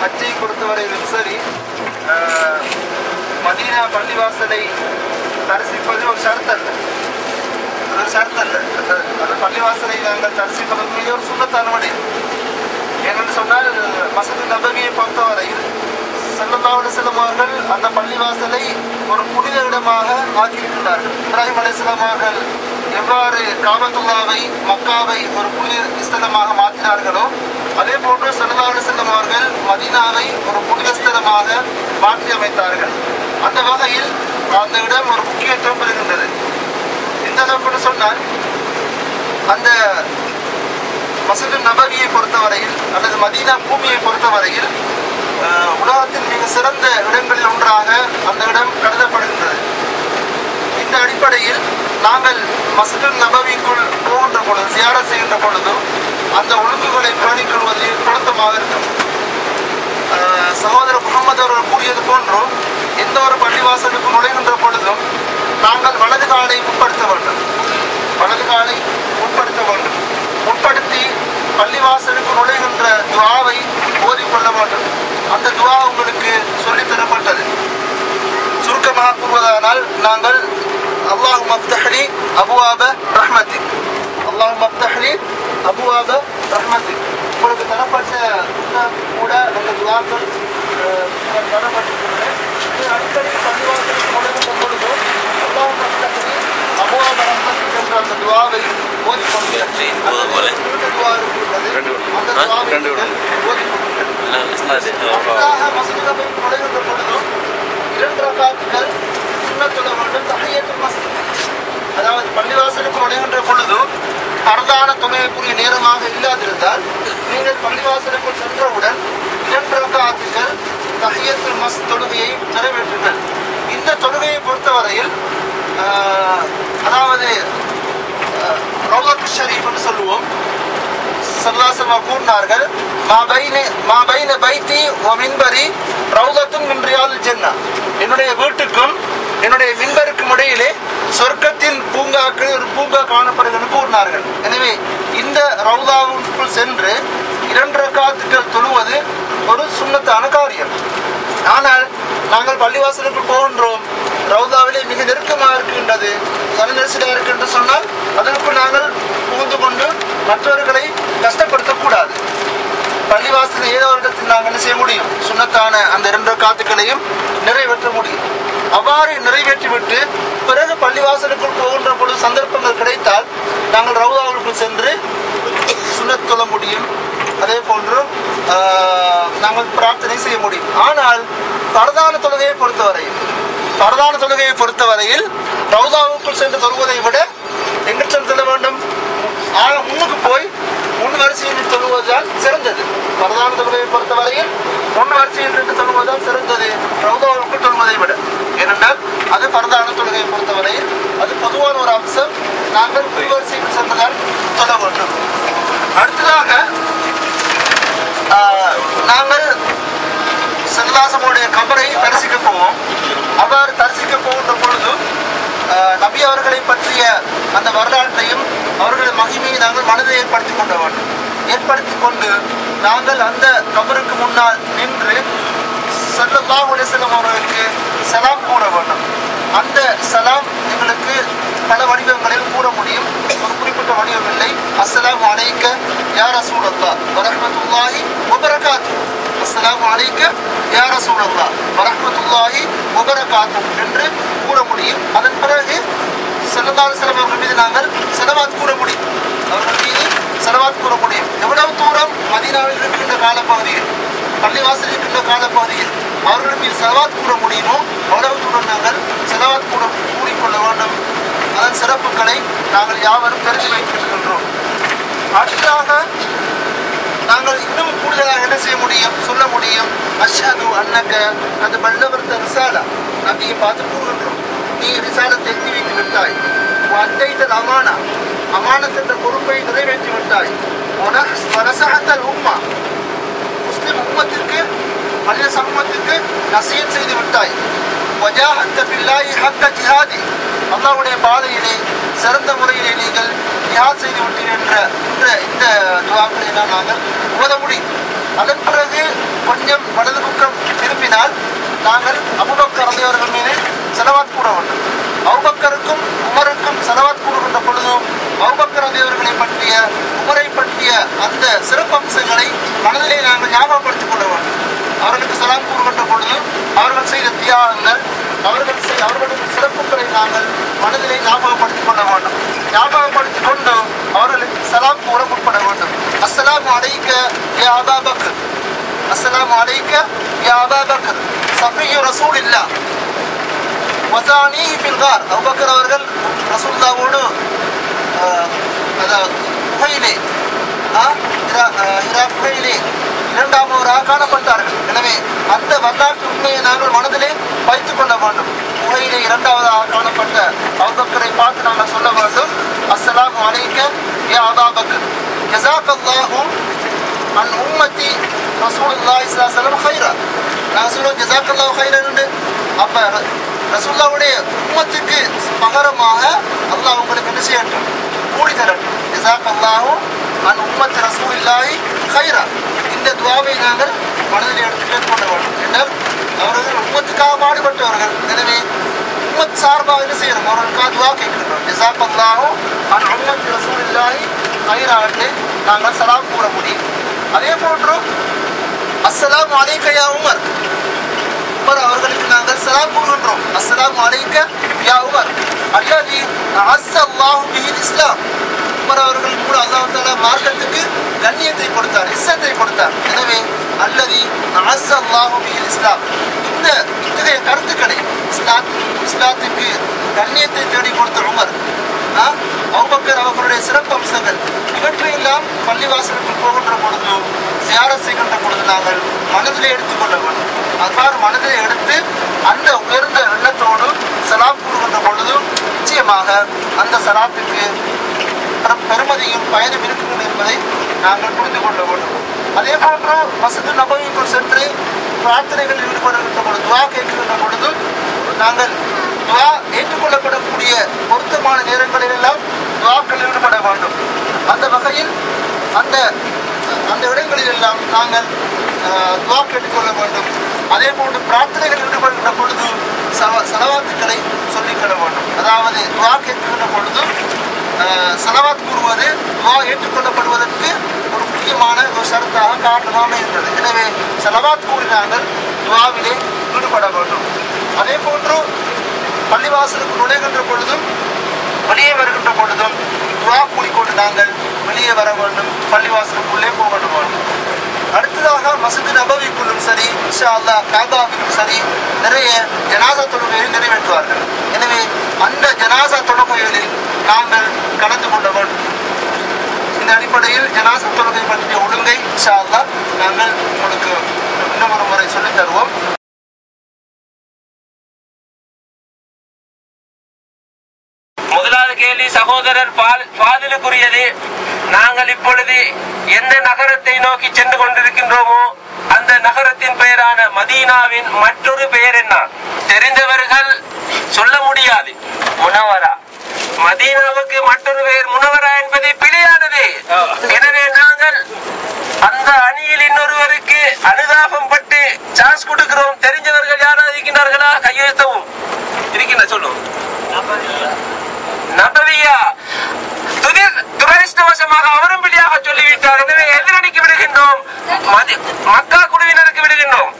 ஹஜ்ஜை பொறுத்தவரையிலும் சரி மதீனா பள்ளிவாசலை தரிசிப்பது ஒரு ஷரத்தல்ல அது ஒரு ஷரத்தல்ல அந்த அந்த பள்ளிவாசலை நாங்கள் தரிசிப்பது மிக ஒரு சுண்ணத்தான விடயம் ஏனென்று சொன்னால் மசது நபவியை பொறுத்தவரையில் செல்லல்லாவுடைய செல்லும் அந்த பள்ளிவாசலை ஒரு புனித இடமாக ஆக்கியிருக்கிறார்கள் இப்ராஹிம் அலிஸ்லாம் அவர்கள் எவ்வாறு காபத்துல்லாவை மக்காவை ஒரு புனித ஸ்தலமாக மாற்றினார்களோ அதே போன்று செல்லல்லாவுடைய செல்லும் அவர்கள் ஒரு புனித ஸ்தலமாக மாற்றி அமைத்தார்கள் அந்த வகையில் அந்த இடம் ஒரு முக்கியத்துவம் பெறுகின்றது. இந்த அளவுக்கு சொன்னால் அந்த மசூது நபவியை பொறுத்தவரையில் அல்லது மதீனா பூமியை பொறுத்தவரையில் உலகத்தின் மிக சிறந்த இடங்களில் ஒன்றாக அந்த இடம் கருதப்படுகின்றது. இந்த அடிப்படையில் நாங்கள் மசூது நபவிக்குள் போகின்ற பொழுது சியாரம் செய்கின்ற பொழுதும் அந்த ஒழுங்குகளை பேணிக் கொள்வதில் பொருத்தமாக இருக்கும். சகோதரர் முகமது அவர்கள் கூறியது போன்றும் எந்த ஒரு பள்ளிவாசலுக்கு நுழைகின்ற பொழுதும் நாங்கள் வலது காலை முற்படுத்த வேண்டும். வலது காலை முற்படுத்த வேண்டும். முற்படுத்தி பள்ளிவாசலுக்கு நுழைகின்ற துவாவை ஓதிக்கொள்ள வேண்டும். அந்த துவா உங்களுக்கு சொல்லித்தரப்பட்டது சுருக்கமாக கூறுவதானால் நாங்கள் அல்லாஹ் மப்தஹலி அபுவாப ரஹ்மதி. அல்லாஹ் மப்தஹலி அபுவாப ரஹ்மதி உங்களுக்கு தரப்பட்ட புத்தகம் கூட அந்த துவாக்கள் தரப்பட்டிருக்கிறது இது அடிக்கடி பள்ளிவாசலுக்கு நுழைகின்ற பொழுது அல்லாஹ் மப்தஹலி அபுவாப ரஹ்மதி என்ற அந்த துவாவை போதும் போல. அந்த துவா இருக்கிறது அந்த துவாவை உஸ்தாது அடுத்ததாக மஸ்ஜிதுகளை நுழைகின்ற பொழுதும் இரண்டு ரகாத்துகள் சுண்ணத்துல வேண்டும் தஹியத்துல் மஸ்ஜித். அதாவது பள்ளிவாசலுக்கு நுழைகின்ற பொழுதும் பரதான தொழுகைக்குரிய நேரமாக இல்லாதிருந்தால் நீங்கள் பள்ளிவாசலுக்குள் சென்றவுடன் இரண்டு ரகாத்துகள் தஹியத்துல் மஸ் தொழுகையை நிறைவேற்றுங்கள் இந்த தொழுகையை பொறுத்தவரையில் அதாவது ரவுலத் ஷரீஃப் என்று சொல்லுவோம். சல்லாசமா கூறினார்கள் மா பைன மா பைன பைத்தி ஓ மின்பரி ரவுதத்தும் நின்றியால் ஜென்னா. என்னுடைய வீட்டுக்கும் என்னுடைய மின்பருக்கும் இடையிலே சொர்க்கத்தின் பூங்காக்கள் ஒரு பூங்கா காணப்படுகிறது கூறினார்கள். எனவே இந்த ரவுதாவுக்குள் சென்று இரண்டு ரக்காத்துக்கள் தொழுவது ஒரு சுண்ணத்தான காரியம். ஆனால் நாங்கள் பள்ளிவாசலுக்கு போகின்றோம். ரவுதாவிலே மிக நெருக்கமாக இருக்கின்றது ஜன நெரிசலாக இருக்கு என்று சொன்னால் அதற்கு நாங்கள் புகுந்து கொண்டு மற்றவர்களை கஷ்டப்படுத்தக்கூடாது. பள்ளிவாசல் ஏதோ ஒரு இடத்தில் நாங்கள் என்ன செய்ய முடியும்? சுண்ணத்தான அந்த இரண்டு காத்துக்களையும் நிறைவேற்ற முடியும். அவ்வாறு நிறைவேற்றிவிட்டு பிறகு பள்ளிவாசலுக்குள் போகின்ற பொழுது சந்தர்ப்பங்கள் கிடைத்தால் நாங்கள் ரவுதாவுக்குள் சென்று சுண்ணத் தொழ முடியும். அதே போன்று நாங்கள் பிரார்த்தனை செய்ய முடியும். ஆனால் பரதான தொழுகையை பொறுத்தவரையில் பரதான தொழுகையை பொறுத்தவரையில் ரவுதாவுக்குள் சென்று தொழுவதை விட எங்க செல்ல வேண்டும். ஆக முன்னுக்கு போய் வரிசையில் சொல்லுவதால் சிறந்தது. பரதான தொழுகையை பொறுத்தவரையில் முன் வரிசையில் நின்று சொல்லுவதால் சிறந்தது. ரவுதாவுக்குள் தொழுவதை விட. ஏனென்றால் அது பரதான தொழுகையை பொறுத்தவரையில் அது பொதுவான ஒரு அம்சம். நாங்கள் முன் சென்றதால் சொல்ல வேண்டும். அடுத்ததாக நாங்கள் சிவதாசமுடைய கபரை தரிசிக்க போவோம். அவ்வாறு தரிசிக்க போகின்ற பொழுது நபி அவர்களை பற்றிய அந்த வரலாற்றையும் அவர்களது மகிமையை நாங்கள் மனதை ஏற்படுத்திக் கொண்ட வேண்டும். ஏற்படுத்தி கொண்டு நாங்கள் அந்த கபருக்கு முன்னால் நின்று சல்லல்லாஹு அலைஹி அவர்களுக்கு சலாம் கூற வேண்டும். அந்த சலாம் எங்களுக்கு பல வடிவங்களில் கூற முடியும். ஒரு குறிப்பிட்ட வடிவம் இல்லை. அஸ்லாம் அலைக்க யா ரசூலல்லாஹ். வரமத்துல்லாஹி வபரகாத்து. அஸ்லாம் அலைக்க யா ரசூலல்லாஹ். வரமத்துல்லாஹி வபரகாத்து என்று கூற முடியும். அதன் பிறகு ஸல்லல்லாஹு அலைஹி அவர்கள் மீது நாங்கள் செலவாத் கூற முடியும். அவர்கள் மீது செலவாத் கூற முடியும் எவ்வளவு தூரம் மதினாவில் இருக்கின்ற காலப்பகுதியில் பள்ளிவாசல் இருக்கின்ற காலப்பகுதியில் அவர்கள் மீது செலவாத் கூற முடியுமோ அவ்வளவு தூரம் நாங்கள் செலவாத் கூட கூறிக்கொள்ள வேண்டும். அதன் சிறப்புகளை நாங்கள் யாவரும் தெரிந்து வைத்திருக்கின்றோம். அடுத்ததாக நாங்கள் இன்னும் கூடுதலாக என்ன செய்ய முடியும் சொல்ல முடியும். அஷாது அன்னக்க அந்த பல்லவர்த்த ரிசாலா நபியை பார்த்து கூறுகின்றோம். நீ ரிசாலத்தை எழுதி வைத்து விட்டாய். அத்தைத்தல் அமானா அமானத் என்ற பொறுப்பை நிறைவேற்றி விட்டாய். வரசகத்தல் உம்மா. முஸ்லிம் உம்மத்திற்கு மனித சமூகத்திற்கு நசீன் செய்து விட்டாய். வஜாஹத்த பில்லாயி ஹக்க ஜிஹாதி. அல்லாவுடைய பாதையிலே சிறந்த முறையிலே நீங்கள் ஜிஹாத் செய்து விட்டீர்கள் என்ற இந்த இந்த துவாக்களை தான் நாங்கள் ஓத முடியும். அதன் பிறகு கொஞ்சம் வலது பக்கம் திரும்பினால் நாங்கள் அபுபக்கர் ரலியவர்கள் மீது செலவாத் கூட வேண்டும் அவுபக்கருக்கும் உமருக்கும் செலவாத் கூடுகின்ற பொழுதும் அபுபக்கர் ரலியவர்களை பற்றிய உமரை பற்றிய அந்த சிறப்பம்சங்களை மனதிலே நாங்கள் ஞாபகப்படுத்திக் கொள்ள வேண்டும். அவர்களுக்கு சலாம் கூறுகின்ற பொழுது அவர்கள் செய்த தியாகங்கள் அவர்கள் செய் அவர்களுடைய சிறப்புகளை நாங்கள் மனதிலே ஞாபகப்படுத்திக் கொள்ள வேண்டும். ஞாபகப்படுத்திக் கொண்டு அவர்களுக்கு சலாம் கூற முற்பட வேண்டும். அஸ்லாம் அலைக்க ஏ அபா அஸ்லாம் அஸ்ஸலாமு அலைக்க யா அபா ரசூல் இல்லா ரசூலில்லா வசானி பில்கார் அபுபக்கர் அவர்கள் ரசூல்லாவோடு அதாவது இரண்டாம் ஊராக காணப்பட்டார்கள். எனவே அந்த வரலாற்று உண்மையை நாங்கள் மனதிலே வைத்துக் கொள்ள வேண்டும். குகையிலே இரண்டாவதாக காணப்பட்ட அபுபக்கரை பார்த்து நாங்கள் சொல்ல வேண்டும் அஸ்லாம் அலைக்க யா அபா பக்கர் அன் உம்மத்தி ரசூலுல்லாஹி ஸல்லல்லாஹு அலைஹி வஸல்லம் ஹைரா நான் சொல்லுவோம் ஹைரா உண்டு அப்ப ர- உம்மத்துக்கு பகரமாக அல்லாஹ் உங்களுக்கு என்ன செய்யட்டும் கூலி தரட்டும் ஜஸாக்கல்லாஹு அன் உம்மத் ரசூல் இல்லாய் ஹைரா இந்த துவாவை நாங்கள் மனதில் எடுத்து மேற்கொள்ள வேண்டும் என்றால் அவர்கள் உம்மத்துக்காக பாடுபட்டவர்கள். எனவே உம்மத் சார்பாக என்ன செய்யணும்? அவர்களுக்காக துவா கேட்கிறோம் ஜஸாக்கல்லாஹு அன் உம்மத்தி ரசூலுல்லாஹி ஹைரா என்று நாங்கள் சலாம் கூற முடியும். அதே போன்று அஸ்ஸலாமு அலைக்க இருக்குது உமர். அவர்களுக்கு நாங்கள் சலாம் கூறுகின்றோம் அஸ்ஸலாமு அலைக்க யா உமர் அல்லதி அஸ்ஸல்லாஹு பிஹில் இஸ்லாம் உமர் அவர்கள் கூட அல்லாஹ் தஆலா மார்க்கத்துக்கு கண்ணியத்தை கொடுத்தார் இஸ்ஸத்தை கொடுத்தார் எனவே அல்லதி அஸ்ஸல்லாஹு பிஹில் இஸ்லாம் இந்த இத்தகைய கருத்துக்களை இஸ்லாம் இஸ்லாத்துக்கு கண்ணியத்தை தேடி கொடுத்த உமர். ஆ, அவர்களுடைய சிறப்பு அம்சங்கள். இவற்றையெல்லாம் பள்ளிவாசலுக்கு போகின்ற பொழுது சியாரத் செய்கின்ற பொழுது நாங்கள் மனதிலே எடுத்துக்கொள்ள வேண்டும். அவ்வாறு மனதிலே எடுத்து அந்த உயர்ந்த எண்ணத்தோடு சலாம் கூறுகின்ற பொழுது நிச்சயமாக அந்த சலாத்துக்கு பெருமதியும் பயனும் இருக்கிறது என்பதை நாங்கள் புரிந்து கொள்ள வேண்டும். அதே போன்று மசது நபவிக்குள் சென்று பிரார்த்தனைகளில் ஈடுபடுகின்ற பொழுது துவா கேட்கின்ற பொழுது நாங்கள் துவா ஏற்றுக்கொள்ளப்படக்கூடிய பொருத்தமான நேரங்களில் எல்லாம் துவாக்கள் ஈடுபட வேண்டும். அந்த வகையில் அந்த அந்த இடங்களில் எல்லாம் நாங்கள் துவா கேட்டுக்கொள்ள வேண்டும். அதே போன்று பிரார்த்தனைகள் ஈடுபடுகின்ற பொழுது சவ சலவாத்துக்களை சொல்லிக்கொள்ள வேண்டும். அதாவது துவா கேட்கின்ற பொழுது செலவாத் கூறுவது துவா ஏற்றுக்கொள்ளப்படுவதற்கு ஒரு முக்கியமான ஒரு சரத்தாக காரணமாக இருந்தது. எனவே செலவாத் கூறி நாங்கள் துவாவிலே ஈடுபட வேண்டும். அதே போன்று பள்ளிவாசலுக்கு நுழைகின்ற பொழுதும் வெளியே வருகின்ற பொழுதும் துவா கூடிக்கொண்டு நாங்கள் வெளியே வர வேண்டும் பள்ளிவாசலுக்குள்ளே போக வேண்டும். அடுத்ததாக மசூத் நபவிக்குள்ளும் சரி இன்ஷா அல்லாஹ் காபாவிலும் சரி நிறைய ஜனாசா தொழுகையை நிறைவேற்றுவார்கள். எனவே அந்த ஜனாசா தொழுகைகளில் நாங்கள் கலந்து கொள்ள வேண்டும். இந்த அடிப்படையில் ஜனாசா தொழுகை பற்றிய ஒழுங்கை இன்ஷா நாங்கள் உங்களுக்கு இன்னும் ஒரு முறை சொல்லித் தருவோம். இரண்டாவது கேள்வி சகோதரர் பால் பாதிலுக்குரியது நாங்கள் இப்பொழுது எந்த நகரத்தை நோக்கி சென்று கொண்டிருக்கின்றோமோ அந்த நகரத்தின் பெயரான மதீனாவின் மற்றொரு பெயர் என்ன? தெரிந்தவர்கள் சொல்ல முடியாது. முனவரா. மதீனாவுக்கு மற்றொரு பெயர் முனவரா என்பது பிழையானது. எனவே நாங்கள் அந்த அணியில் இன்னொருவருக்கு அனுதாபம் பட்டு சான்ஸ் கொடுக்கிறோம். தெரிஞ்சவர்கள் யாராவது இருக்கின்றார்களா கையெழுத்தவும். இருக்கின்ற சொல்லும். நபவியா துதிர் துரதிருஷ்டவசமாக அவரும் பிள்ளையாக சொல்லிவிட்டார். எனவே எதிரணிக்கு விடுகின்றோம். மக்கா குழுவினருக்கு விடுகின்றோம்.